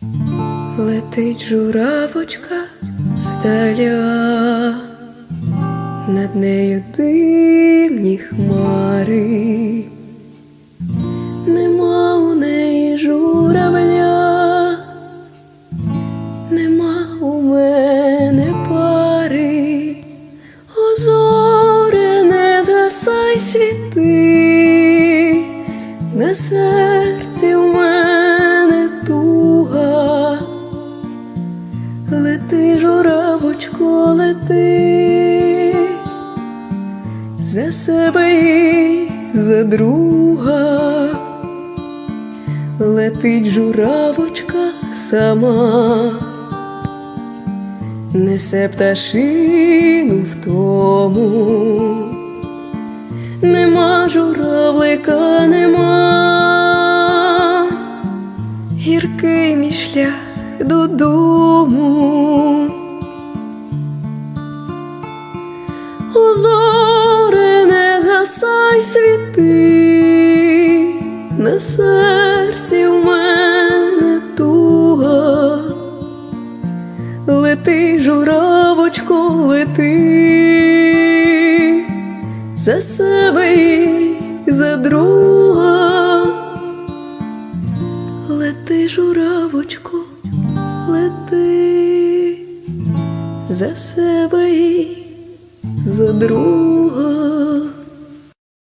Летить журавочка здаля, над нею димні хмари, нема у неї журавля, нема у мене пари, О, не засай світи, на серці за себе і за друга. Летить журавочка сама, несе пташину в тому. Нема журавлика, нема, гіркий мій шлях додому. Не засай світи, на серці в мене туга. Лети, журавочко, лети за себе і за друга. Лети, журавочко, лети за себе і за друга.